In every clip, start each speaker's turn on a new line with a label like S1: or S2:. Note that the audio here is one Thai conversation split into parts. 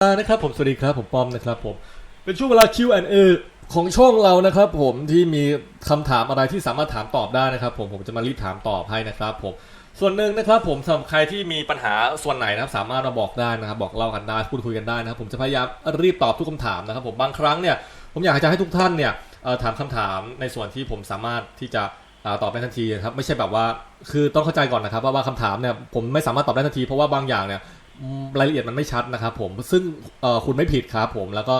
S1: นะครับผมสวัสดีครับผมป้อมนะครับผมเป็นช่วงเวลา Q&A ของช่องเรานะครับผมที่มีคำถามอะไรที่สามารถถามตอบได้นะครับ ผมผมจะมารีบถามตอบให้นะครับผมส่วนหนึ่งนะครับผมสำหรับใครที่มีปัญหาส่วนไหนนะครับสามารถมาบอกได้นะครับ บอกเล่ากันได้พูดคุยกันได้นะครับผมจะพยายามรีบตอบทุกคำถามนะครับ ผมบางครั้งเนี่ยผมอยากจะให้ทุกท่านเนี่ยถามคำถามในส่วนที่ผมสามารถที่จะตอบได้ทันทีนะครับไม่ใช่แบบว่าคือต้องเข้าใจก่อนนะครับว่าว่าคำถามเนี่ยผมไม่สามารถตอบได้ทันทีเพราะว่าบางอย่างเนี่ย รายละเอียดมันไม่ชัดนะครับผมซึ่งคุณไม่ผิดครับผมแล้วก็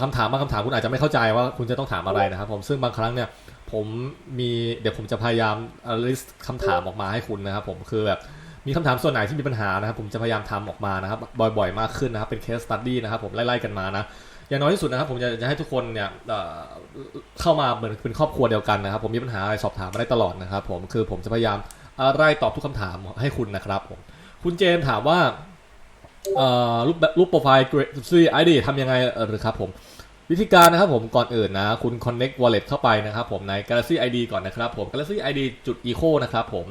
S1: คำถามบางคำถามคุณอาจจะไม่เข้าใจว่าคุณจะต้องถามอะไรนะครับ ผมซึ่งบางครั้งเนี่ยผมมีเดี๋ยวผมจะพยายามลิสต์คำถามออกมาให้คุณนะครับ ผมคือแบบมีคำถามส่วนไหนที่มีปัญหานะครับ ผมจะพยายามทำออกมานะครับ บ่อยๆ มากขึ้นนะครับ เป็น case study นะครับ ผมไล่ๆกันมานะอย่างน้อยที่สุดนะครับ ผมจะจะให้ทุกคนเนี่ยเข้ามาเหมือนเป็นครอบครัวเดียวกันนะครับ ผมมีปัญหาอะไรสอบถามมาได้ตลอดนะครับ ผมคือผมจะพยายามไล่ตอบทุกคำถามให้คุณนะครับผม คุณเจมถามว่าเอ่อรูปแบบรูปโปรไฟล์ Galaxy ID ทำยังไงหรือครับผม วิธีการนะครับผมก่อนอื่นนะ คุณ connect wallet เข้าไปนะครับผมใน Galaxy ID ก่อนนะครับผม Galaxy ID จุด eco นะครับผม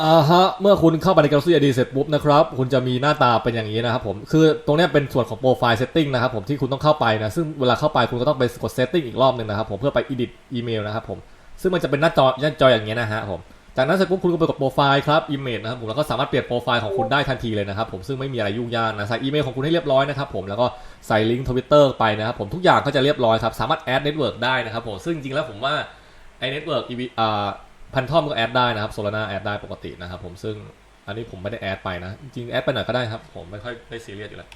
S1: อ่าฮะเมื่อคุณเข้าไปใน Galaxy ID เสร็จปุ๊บนะครับ คุณจะมีหน้าตาเป็นอย่างนี้นะครับผม คือตรงนี้เป็นส่วนของ profile setting นะครับผมที่คุณต้องเข้าไปนะ ซึ่งเวลาเข้าไปคุณก็ต้องไปกด setting อีกรอบหนึ่งนะครับผมเพื่อไป edit email นะครับผม ซึ่งมันจะเป็นหน้าจอหน้าจออย่างเงี้ยนะฮะผม จากนั้นเสร็จปุ๊บคุณก็ไปกดโปรไฟล์ครับอีเมลนะครับผมแล้วก็สามารถเปลี่ยนโปรไฟล์ของคุณได้ทันทีเลยนะครับผมซึ่งไม่มีอะไรยุ่งยากนะใส่อีเมลของคุณให้เรียบร้อยนะครับผมแล้วก็ใส่ลิงก์ทวิตเตอร์ไปนะครับผมทุกอย่างก็จะเรียบร้อยครับสามารถแอดเน็ตเวิร์กได้นะครับผมซึ่งจริงๆแล้วผมว่าไอเน็ตเวิร์กอีอ่าพันทอมก็แอดได้นะครับโซลาร่าแอดได้ปกตินะครับผมซึ่งอันนี้ผมไม่ได้แอดไปนะจริงแอดไปหน่อยก็ได้ครับผมไม่ค่อยได้ซีเรียสอยู่แล้ว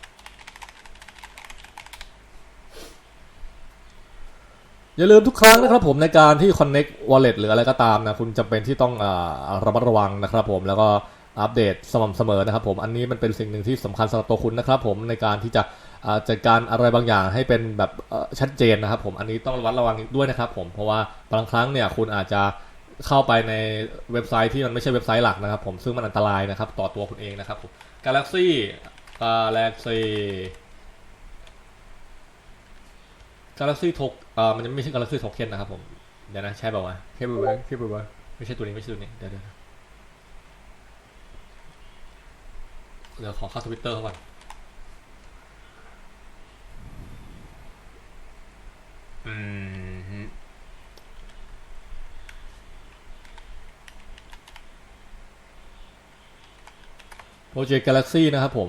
S1: อย่าลืมทุกครั้งนะครับผมในการที่ connect wallet หรืออะไรก็ตามนะ คุณจำเป็นที่ต้องอาระมัดระวังนะครับผมแล้วก็อัปเดตสม่ำเสมอนะครับผมอันนี้มันเป็นสิ่งหนึ่งที่สำคัญสำหรับตัวคุณนะครับผมในการที่จะอ่าจัดการอะไรบางอย่างให้เป็นแบบชัดเจนนะครับผมอันนี้ต้องระมัดระวังด้วยนะครับผมเพราะว่าบางครั้งเนี่ยคุณอาจจะเข้าไปในเว็บไซต์ที่มันไม่ใช่เว็บไซต์หลักนะครับผมซึ่งมันอันตรายนะครับต่อตัวคุณเองนะครับผม Galaxy Galaxy Galaxy ทกเอ่อมันยังไม่ใช่ Galaxy Token นะครับผม เดี๋ยวนะใช่ป่าวะใช่ป่าวะใช่ป่าวะไม่ใช่ตัวนี้ไม่ใช่ตัวนี้ เดี๋ยวเดี๋ยวเดี๋ยวขอเข้าทวิตเตอร์ก่อนอืมโปรเจกต์ Galaxy นะครับผม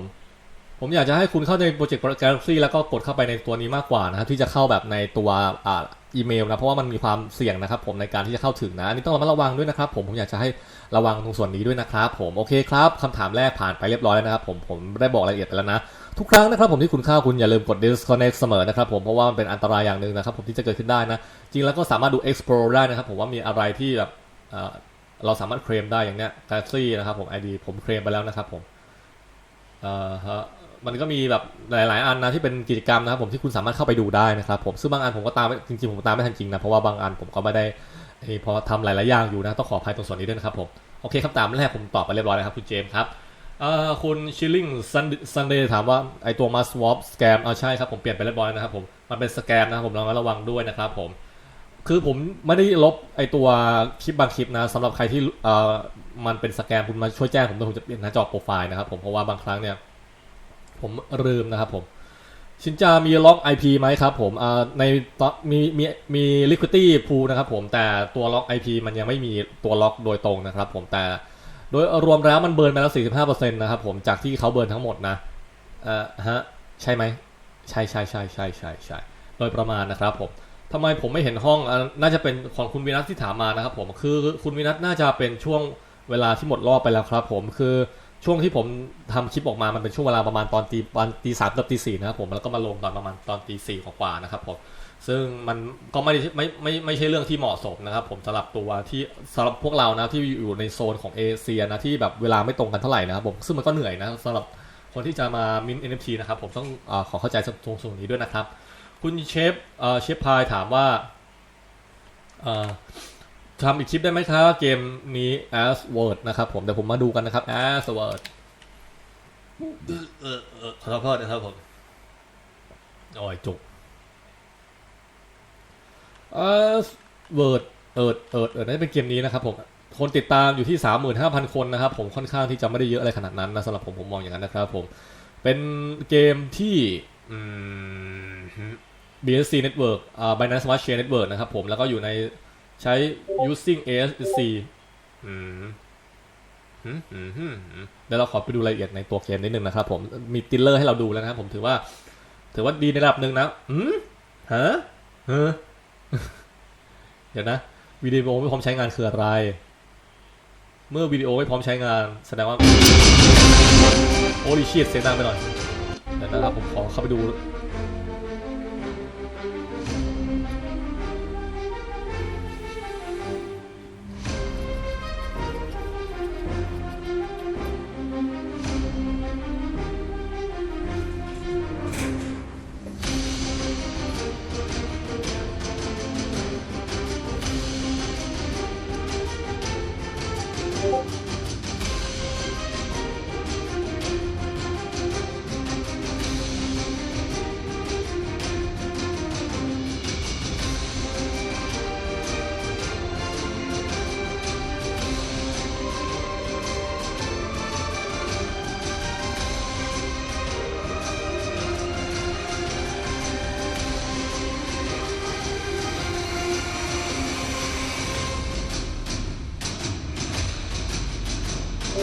S1: ผมอยากจะให้คุณเข้าในโปรเจกต์ Galaxy แล้วก็กดเข้าไปในตัวนี้มากกว่านะครับที่จะเข้าแบบในตัวอ่าอีเมลนะเพราะว่ามันมีความเสี่ยงนะครับ ผมในการที่จะเข้าถึงนะอันนี้ต้องระมัดระวังด้วยนะครับ ผมผมอยากจะให้ระวังตรงส่วนนี้ด้วยนะครับผมโอเคครับคำถามแรกผ่านไปเรียบร้อยแล้วนะครับ ผมผมได้บอกรายละเอียดไปแล้วนะทุกครั้งนะครับผมที่คุณเข้าคุณอย่าลืมกด disconnect เสมอนะครับผมเพราะว่ามันเป็นอันตรายอย่างหนึ่งนะครับ ผมที่จะเกิดขึ้นได้นะจริงแล้วก็สามารถดู explore ได้นะครับ ผมว่ามีอะไรที่แบบเราสามารถเคลมได้อย่างเนี้ย Galaxy นะครับผม ID ผมเคลมไปแล้วนะครับผมอ่อฮะ มันก็มีแบบหลาย ๆ อันนะที่เป็นกิจกรรมนะครับผมที่คุณสามารถเข้าไปดูได้นะครับผมซึ่งบางอันผมก็ตามจริง ๆ ผมตามไม่ทันจริงนะเพราะว่าบางอันผมก็ไม่ได้พอทำหลาย ๆ อย่างอยู่นะต้องขออภัยตรงส่วนนี้ด้วยนะครับผมโอเคคำถามแรกผมตอบไปเรียบร้อยแล้วครับคุณเจมส์ครับคุณชิลลิงซันเดย์ถามว่าไอตัวมาสวอปสแกมเอาใช่ครับผมเปลี่ยนไปเรียบร้อยนะครับผมมันเป็นสแกมนะครับผมระมัดระวังด้วยนะครับผมคือผมไม่ได้ลบไอตัวคลิปบางคลิปนะสำหรับใครที่มันเป็นสแกมคุณมาช่วยแจ้งผมด้วยผมจะเปลี่ยนหน้าจอโปรไฟล์นะครับผมเพราะว่าบางครั้งเนี่ย ผมลืมนะครับผม ชินจามีล็อก IP ไหมครับผมในมีมีมี liquidity pool นะครับผมแต่ตัวล็อก IP มันยังไม่มีตัวล็อกโดยตรงนะครับผมแต่โดยรวมแล้วมันเบิร์นไปแล้ว 45%นะครับผมจากที่เขาเบิร์นทั้งหมดนะเอ่อฮะ ใช่ไหม ใช่ใช่ใช่ใช่ใช่ใช่โดยประมาณนะครับผมทำไมผมไม่เห็นห้อง น่าจะเป็นของคุณวินัทที่ถามมานะครับผม คือคุณวินัทน่าจะเป็นช่วงเวลาที่หมดรอบไปแล้วครับผม คือ ช่วงที่ผมทำคลิปออกมามันเป็นช่วงเวลาประมาณตอนตีตอนตีสามกับตีสี่นะครับผมแล้วก็มาลงตอนประมาณตอนตีสี่กว่าๆนะครับผมซึ่งมันก็ไม่ได้ไม่ไม่ไม่ใช่เรื่องที่เหมาะสมนะครับ ผมสำหรับตัวที่สำหรับพวกเรานะที่อยู่ในโซนของเอเชียนะที่แบบเวลาไม่ตรงกันเท่าไหร่นะครับผมซึ่งมันก็เหนื่อยนะสำหรับคนที่จะมามิน NFT นะครับผมต้องอขอเข้าใจตรงส่วนนี้ด้วยนะครับ คุณเชฟเชฟพายถามว่า ทำอีกคลิปได้ไหมครับเกมนี้ as word นะครับผมเดี๋ยวผมมาดูกันนะครับ as word เออเออขอโทษนะครับผมโอ้ยจุก as word เอิดเอิดเอิดนี่เป็นเกมนี้นะครับผมคนติดตามอยู่ที่ 35,000 คนนะครับ ผมค่อนข้างที่จะไม่ได้เยอะอะไรขนาดนั้นนะสำหรับผมผมมองอย่างนั้นนะครับผม เป็นเกมที่อืม BSC Network อ่า Binance Smart Chain Network นะครับผมแล้วก็อยู่ใน ใช้ using ASC อืมอืมอืมอืมอืมเดี๋ยวเราขอไปดูรายละเอียดในตัวเกมนิดนึงนะครับผมมีติลเลอร์ให้เราดูแล้วนะครับผมถือว่า ถือว่าดีในระดับหนึ่งนะอืมฮะเฮ้อเดี๋ยวนะวิดีโอไม่พร้อมใช้งานคืออะไร เมื่อวิดีโอไม่พร้อมใช้งาน แสดงว่า โอ้ลิชิตเสียงดังไปหน่อยเดี๋ยวนะครับผมขอเข้าไปดู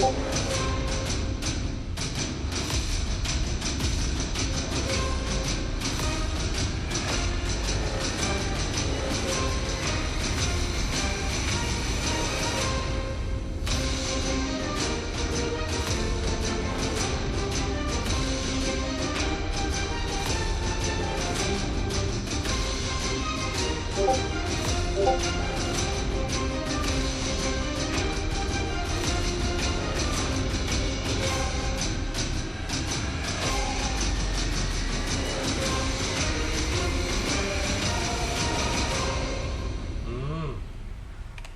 S1: Oh.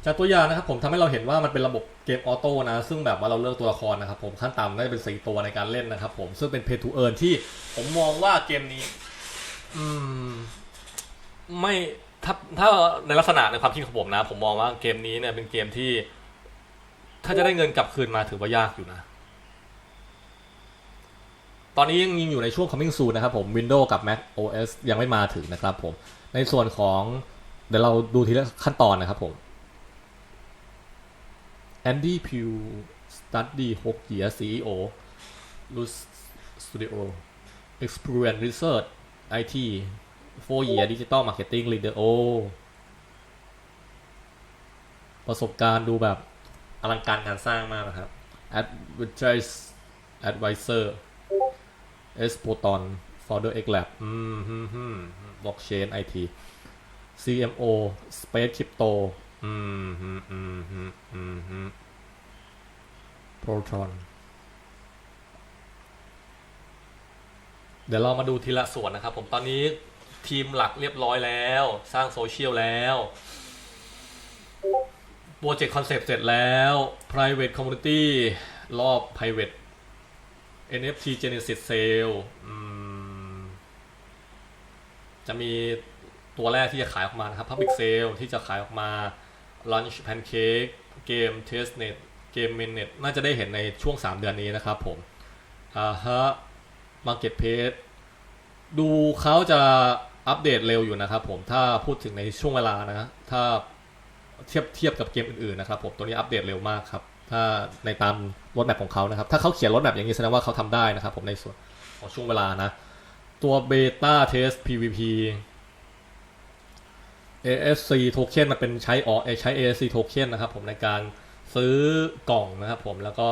S1: จากตัวอย่างนะครับผมทำให้เราเห็นว่ามันเป็นระบบเกมออโต้นะ ซึ่งแบบว่าเราเลือกตัวละครนะครับผมขั้นต่ำน่าจะเป็นสี่ตัวในการเล่นนะครับผมซึ่งเป็น pay to earn ที่ผมมองว่าเกมนี้ อืม ไม่ถ้าถ้าในลักษณะในความคิดของผมนะ ผมมองว่าเกมนี้เนี่ยเป็นเกมที่ ถ้าจะได้เงินกลับคืนมาถือว่ายากอยู่นะตอนนี้ยังอยู่ในช่วง coming soon นะครับผม Windows กับ Mac OS ยังไม่มาถึงนะครับผม ในส่วนของเดี๋ยวเราดูทีละขั้นตอนนะครับผม Andy Pew Study 6 year CEO Luz Studio Experience Research IT 4 year Digital Marketing Leader โอประสบการณ์ดูแบบอลังการงานสร้างมากนะครับ Advertise Advisor S Proton Founder X Lab อืมฮึ่มฮึ่ม Blockchain IT CMO Space Crypto อืมฮึอืมฮึอืมฮึ Proton เดี๋ยวเรามาดูทีละส่วนนะครับ ผมตอนนี้ทีมหลักเรียบร้อยแล้ว สร้างโซเชียลแล้วโปรเจกต์คอนเซปต์เสร็จแล้ว private community รอบ private NFT Genesis Sale จะมีตัวแรกที่จะขายออกมานะครับ Public Sale ที่จะขายออกมา Launch Pancake เกม Testnet เกม Mainnet น่าจะได้เห็นในช่วง 3 เดือนนี้นะครับผมอ่าฮะ Marketplace ดูเขาจะอัปเดตเร็วอยู่นะครับผมถ้าพูดถึงในช่วงเวลานะถ้าเทียบเทียบกับเกมอื่นๆนะครับผมตัวนี้อัปเดตเร็วมากครับ ถ้าในตามรถแมพของเขานะครับ ถ้าเขาเขียนรถแมพอย่างนี้แสดงว่าเขาทำได้นะครับผมในส่วนของช่วงเวลานะ ตัว Beta Test PVP ASC Token มันเป็นใช้ออใช้ ASC Token นะครับผมในการซื้อกล่องนะครับผมแล้วก็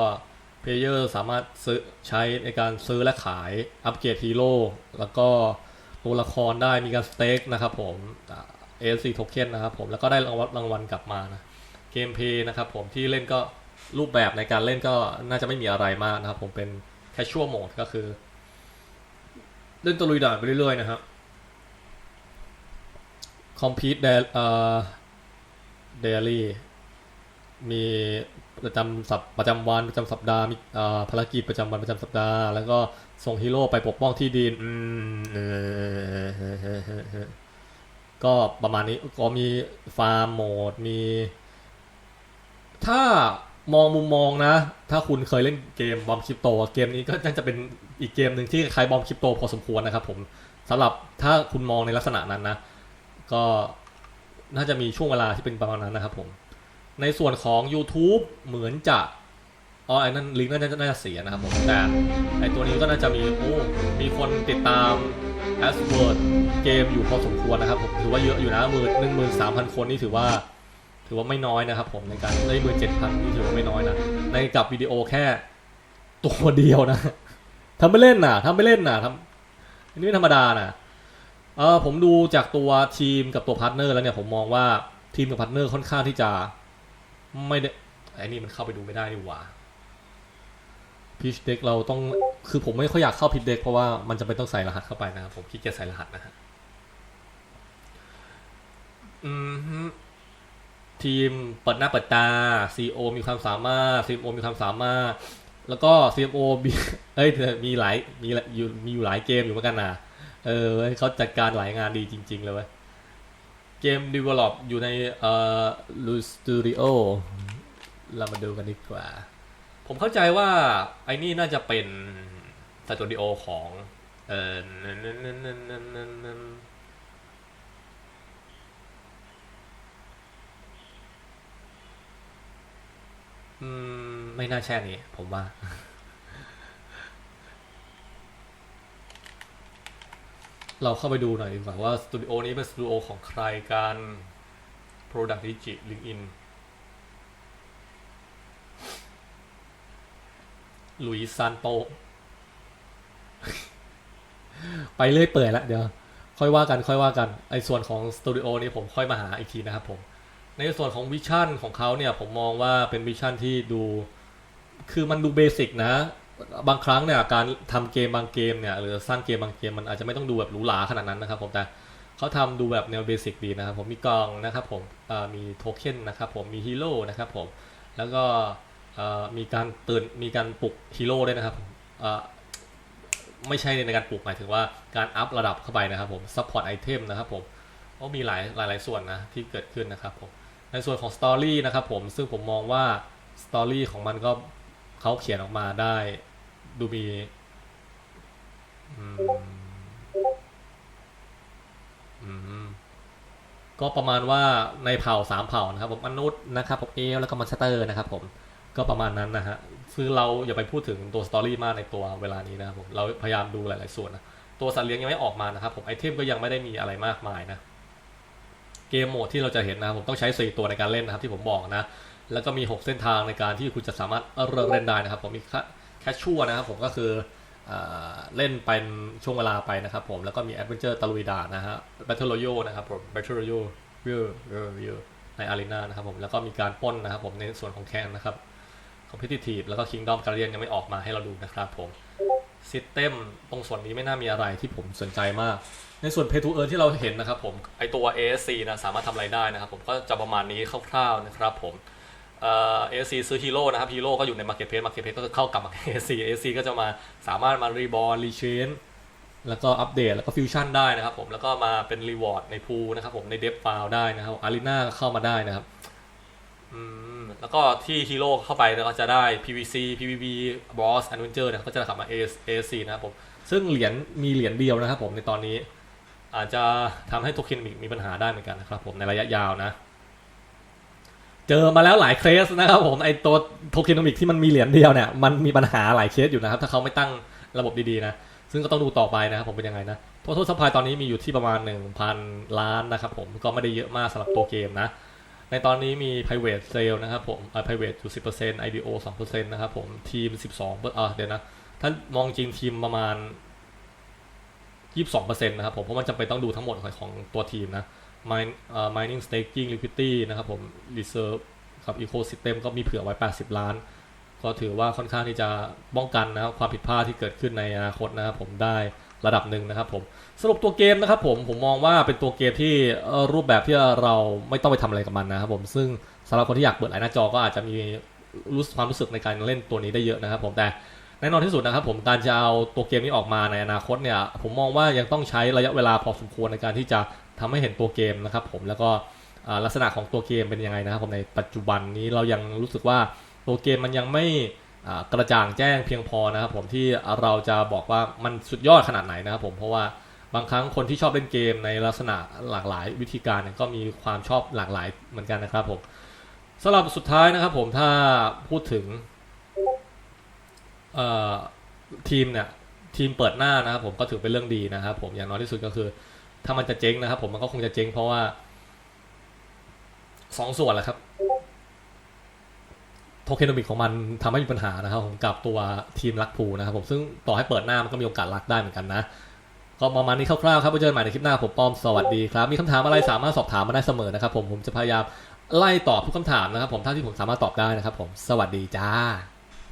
S1: เพลเยอร์สามารถซื้อใช้ในการซื้อและขายอัปเกรดฮีโร่แล้วก็ตัวละครได้มีการสเต็กนะครับผมอ่า ASC Token นะครับผมแล้วก็ได้รางวัลรางวัลกลับมานะเกมเพย์นะครับผมที่เล่นก็รูปแบบในการเล่นก็น่าจะไม่มีอะไรมากนะครับผมเป็น casual mode ก็คือ เล่นตะลุยด่านไปเรื่อยๆนะครับ compete da- เอ่อ daily มีประจำสัปประจำวันประจำสัปดาห์มีเอ่อภารกิจประจำวันประจำสัปดาห์ แล้วก็ส่งฮีโร่ไปปกป้องที่ดินอืมเออก็ประมาณนี้ก็มีฟาร์มโหมดมี ถ้ามองมุมมองนะ ถ้าคุณเคยเล่นเกมบอมคริปโต เกมนี้ก็น่าจะเป็นอีกเกมหนึ่งที่คล้ายบอมคริปโตพอสมควรนะครับผมสำหรับถ้าคุณมองในลักษณะนั้นนะ ก็น่าจะมีช่วงเวลาที่เป็นประมาณนั้นนะครับผมในส่วนของ YouTube เหมือนจะอ๋อไอ้นั่นลิงก์น่าจะน่าจะเสียนะครับผมแต่ไอ้ตัวนี้ก็น่าจะมีโอ้มีคนติดตาม a s w o r d เกมอยู่พอสมควรนะครับผมถือว่าเยอะอยู่นะหมื่นหนึ่งหมื่นสามพันคนนี่ถือว่า ถือว่าไม่น้อยนะครับผมในการได้หมื่นเจ็ดพันนี่ถือว่าไม่น้อยนะในกับวิดีโอแค่ตัวเดียวนะทำไม่เล่นน่ะทำไม่เล่นน่ะทำนี่ไม่ธรรมดาน่ะ เออผมดูจากตัวทีมกับตัวพาร์ทเนอร์แล้วเนี่ยผมมองว่าทีมกับพาร์ทเนอร์ค่อนข้างที่จะไม่ได้ไอ้นี่มันเข้าไปดูไม่ได้ดีกว่าพิชเด็กเราต้องคือผมไม่ค่อยอยากเข้าพิชเด็กเพราะว่ามันจะเป็นต้องใส่รหัสเข้าไปนะครับผมขี้เกียจใส่รหัสนะฮะอืมทีมเปิดหน้าเปิดตา CEO มีความสามารถ CMO มีความสามารถ แล้วก็ CMO มีเอ้ยมีหลายมีอยู่มีอยู่หลายเกมอยู่เหมือนกันนะ เออเว้ยเขาจัดการหลายงานดีจริง ๆ เลยเว้ย เกม develop อยู่ในเอ่อ Lu Studio เรามาดูกันดีกว่า ผมเข้าใจว่าไอ้นี่น่าจะเป็นสตูดิโอของเออไม่น่าแช่นี้ผมว่า เราเข้าไปดูหน่อยดีกว่าว่าสตูดิโอนี้เป็นสตูดิโอของใครกัน Product Digi LinkedIn ลุยซานโต ไปเรื่อยเปื่อยละเดี๋ยว ค่อยว่ากันค่อยว่ากันไอ้ส่วนของสตูดิโอนี้ผมค่อยมาหาอีกทีนะครับผมในส่วนของวิชั่นของเขาเนี่ยผมมองว่าเป็นวิชั่นที่ดู คือมันดูเบสิกนะ บางครั้งเนี่ยการทำเกมบางเกมเนี่ยหรือสร้างเกมบางเกมมันอาจจะไม่ต้องดูแบบหรูหราขนาดนั้นนะครับผมแต่เขาทำดูแบบแนวเบสิกดีนะครับผมมีกลองนะครับผมมีโทเค็นนะครับผมมีฮีโร่นะครับผมแล้วก็มีการเตือนมีการปลุกฮีโร่ด้วยนะครับไม่ใช่ในการปลุกหมายถึงว่าการอัพระดับเข้าไปนะครับผมซัพพอร์ตไอเทมนะครับผมก็มีหลายหลายหลายส่วนนะที่เกิดขึ้นนะครับผมในส่วนของสตอรี่นะครับผมซึ่งผมมองว่าสตอรี่ของมันก็ เขาเขียนออกมาได้ ดูมีอืมอืมก็ประมาณว่าในเผ่าสามเผ่านะครับ ผมมนุษย์นะครับผมเอลแล้วก็มอนสเตอร์นะครับ ผมก็ประมาณนั้นนะฮะคือเราอย่าไปพูดถึงตัวสตอรี่มากในตัวเวลานี้นะครับผมเราพยายามดูหลาย ๆ ส่วนนะตัวสัตว์เลี้ยงยังไม่ออกมานะครับ ผมไอเทมก็ยังไม่ได้มีอะไรมากมายนะเกมโหมดที่เราจะเห็นนะครับผมต้องใช้4ตัวในการเล่นนะครับ ที่ผมบอกนะ แล้วก็มี 6 เส้นทางในการที่คุณจะสามารถเริ่มเล่นได้นะครับ ผมมีแคชชัวนะครับผมก็คือเอ่อเล่นเป็นช่วงเวลาไปนะครับผมแล้วก็มีแอดเวนเจอร์ตะลุยด่านนะฮะ Battle Royale นะครับผม Battle Royale วิววิวในอารีนานะครับผมแล้วก็มีการป้นนะครับผมในส่วนของแคนนะครับ Competitive แล้วก็ Kingdom Guardian ยังไม่ออกมาให้เราดูนะครับผมซิสเต็มตรงส่วนนี้ไม่น่ามีอะไรที่ผมสนใจมาก ในส่วน Pay to Earn ที่เราเห็นนะครับผมไอตัว ASC นะสามารถทำอะไรได้นะครับผมก็จะประมาณนี้คร่าวๆนะครับผม เอ่อ ASC ซื้อฮีโร่นะครับฮีโร่ก็อยู่ใน Marketplace Marketplace ก็จะเข้ากับ ASC ASC ก็จะมาสามารถมารีบอลรีเชนแล้วก็อัปเดตแล้วก็ฟิวชั่นได้นะครับผมแล้วก็มาเป็นรีวอร์ดในพูนะครับผมในเดฟฟล์ได้นะครับอารีนาเข้ามาได้นะครับอืมแล้วก็ที่ฮีโร่เข้าไปแล้วก็จะได้ PVC PVB Boss Adventure เนี่ยก็จะขับมา ASC นะครับผมซึ่งเหรียญมีเหรียญเดียวนะครับผมในตอนนี้ อาจจะทำให้โทเค็นมีปัญหาได้เหมือนกันนะครับผมในระยะยาวนะ เจอมาแล้วหลายเคสนะครับผมไอตัวโทเคนอมิกที่มันมีเหรียญเดียวเนี่ยมันมีปัญหาหลายเคสอยู่นะครับ ถ้าเขาไม่ตั้งระบบดีๆนะ ซึ่งก็ต้องดูต่อไปนะครับผมเป็นยังไงนะท o t a l supply ตอนนี้มีอยู่ที่ประมาณ 1,000 ล้านนะครับผมก็ไม่ได้เยอะมากสำหรับตัวเกมนะ ในตอนนี้มี private sale นะครับผมเอ่อ private อยู่ 10% IDO 2%นะครับผมทีม 12เอร์อ่าเดี๋ยวนะ ถ้ามองจริงทีมประมาณ 22%นะครับผมเพราะมันจำเป็นต้องดูทั้งหมดของตัวทีมนะ mining staking liquidity นะครับผม reserve กับ ecosystem ก็มีเผื่อไว้ 80 ล้าน ก็ถือว่าค่อนข้างที่จะป้องกันนะครับความผิดพลาดที่เกิดขึ้นในอนาคตนะครับผมได้ระดับหนึ่งนะครับผมสรุปตัวเกมนะครับผมผมมองว่าเป็นตัวเกมที่รูปแบบที่เราไม่ต้องไปทำอะไรกับมันนะครับผมซึ่งสำหรับคนที่อยากเปิดหลายหน้าจอก็อาจจะมีรู้ความรู้สึกในการเล่นตัวนี้ได้เยอะนะครับผมแต่ น่นอนที่สุดนะครับผมการจะเอาตัวเกมนี้ออกมาในอนาคตเนี่ยผมมองว่ายังต้องใช้ระยะเวลาพอสมควรในการที่จะทำให้เห็นตัวเกมนะครับผมแล้วก็ลักษณะของตัวเกมเป็นยังไงนะครับผมในปัจจุบันนี้เรายังรู้สึกว่าตัวเกมมันยังไม่กระจ่างแจ้งเพียงพอนะครับผมที่เราจะบอกว่ามันสุดยอดขนาดไหนนะครับผมเพราะว่าบางครั้งคนที่ชอบเล่นเกมในลักษณะหลากหลายวิธีการเนี่ยก็มีความชอบหลากหลายเหมือนกันนะครับผมสำหรับสุดท้ายนะครับผมถ้าพูดถึง ทีมเนี่ยทีมเปิดหน้านะครับผมก็ถือเป็นเรื่องดีนะครับผมอย่างน้อยที่สุดก็คือ ถ้ามันจะเจ๊งนะครับ ผมมันก็คงจะเจ๊งเพราะว่าสองส่วนแหละครับโทเคนอมิกของมันทำให้มีปัญหานะครับผมกับตัวทีมลักพูนะครับผมซึ่งต่อให้เปิดหน้ามันก็มีโอกาสลักได้เหมือนกันนะ ก็ประมาณนี้คร่าวๆครับไว้เจอกันใหม่ในคลิปหน้าผมป้อมสวัสดีครับ มีคำถามอะไรสามารถสอบถามมาได้เสมอนะครับผมผมจะพยายามไล่ตอบทุกคำถามนะครับผมเท่าที่ผมสามารถตอบได้นะครับผมสวัสดีจ้า